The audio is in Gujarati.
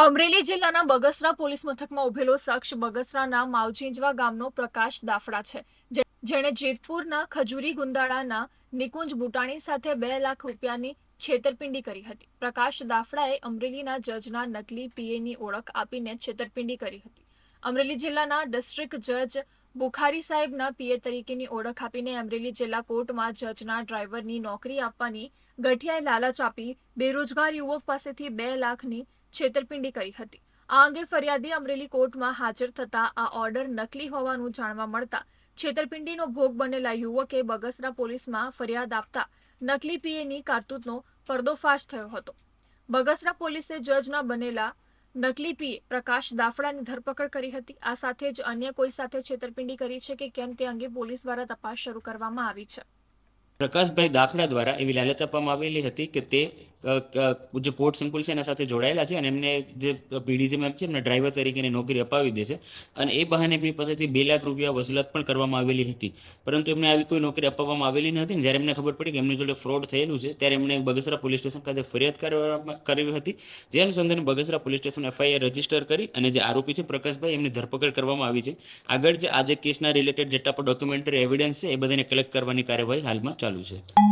અમરેલી જિલ્લાના બગસરા પોલીસ મથકમાં ઉભેલો શખ્સ બગસરાના માવજીંજવા ગામનો પ્રકાશ દાફડા છે. જેણે જેતપુરના ખજૂરી ગુંદાળાના નિકુંજ બુટાણી સાથે બે લાખ રૂપિયાની છેતરપિંડી કરી હતી. પ્રકાશ દાફડાએ અમરેલીના જજના નકલી પીએની ઓળખ આપીને છેતરપિંડી કરી હતી. અમરેલી જિલ્લાના ડિસ્ટ્રિક્ટ જજ બુખારી સાહેબના પીએ તરીકેની ઓળખ આપીને અમરેલી જિલ્લા કોર્ટમાં જજના ડ્રાઈવરની નોકરી આપવાની ગઠિયાએ લાલચ આપી બેરોજગાર યુવક પાસેથી બે લાખની છેતરપિંડી કરી હતી. આ અંગે ફરિયાદી અમરેલી કોર્ટમાં હાજર થતા આ ઓર્ડર નકલી હોવાનું જાણવા મળતા છેતરપિંડીનો ભોગ બનેલા યુવકે બગસરા પોલીસમાં ફરિયાદ આપતા નકલી પીએની કારતૂતનો પર્દોફાશ થયો હતો. બગસરા પોલીસે જજના બનેલા નકલી પી પ્રકાશ દાફડાની ધરપકડ કરી હતી. આ સાથે જ અન્ય કોઈ સાથે છેતરપિંડી કરી છે કે કેમ તે અંગે પોલીસ દ્વારા તપાસ શરૂ કરવામાં આવી છે. પ્રકાશભાઈ દાખલા દ્વારા એવી લાલચ આપવામાં આવેલી હતી કે તે જે પોર્ટ સિમ્પલ છે એના સાથે જોડાયેલા છે અને એમને જે પીડીજી મેમ છે એમને ડ્રાઈવર તરીકેની નોકરી અપાવી દે છે. અને એ બહાને એમની પાસેથી બે લાખ રૂપિયા વસૂલાત પણ કરવામાં આવેલી હતી. પરંતુ એમને આવી કોઈ નોકરી અપાવવામાં આવેલી ને જ્યારે એમને ખબર પડી કે એમની જોડે ફ્રોડ થયેલું છે, ત્યારે એમણે બગસરા પોલીસ સ્ટેશન ખાતે ફરિયાદ કરવામાં કરવી હતી. જે અનુસંધાને Bagasara police station FIR register કરી અને જે આરોપી છે પ્રકાશભાઈ, એમની ધરપકડ કરવામાં આવી છે. આગળ જે આજે કેસના રિલેટેડ જેટલા પણ ડોક્યુમેન્ટરી એવિડન્સ છે, એ બધાને કલેક્ટ કરવાની કાર્યવાહી હાલમાં ચાલુ છે.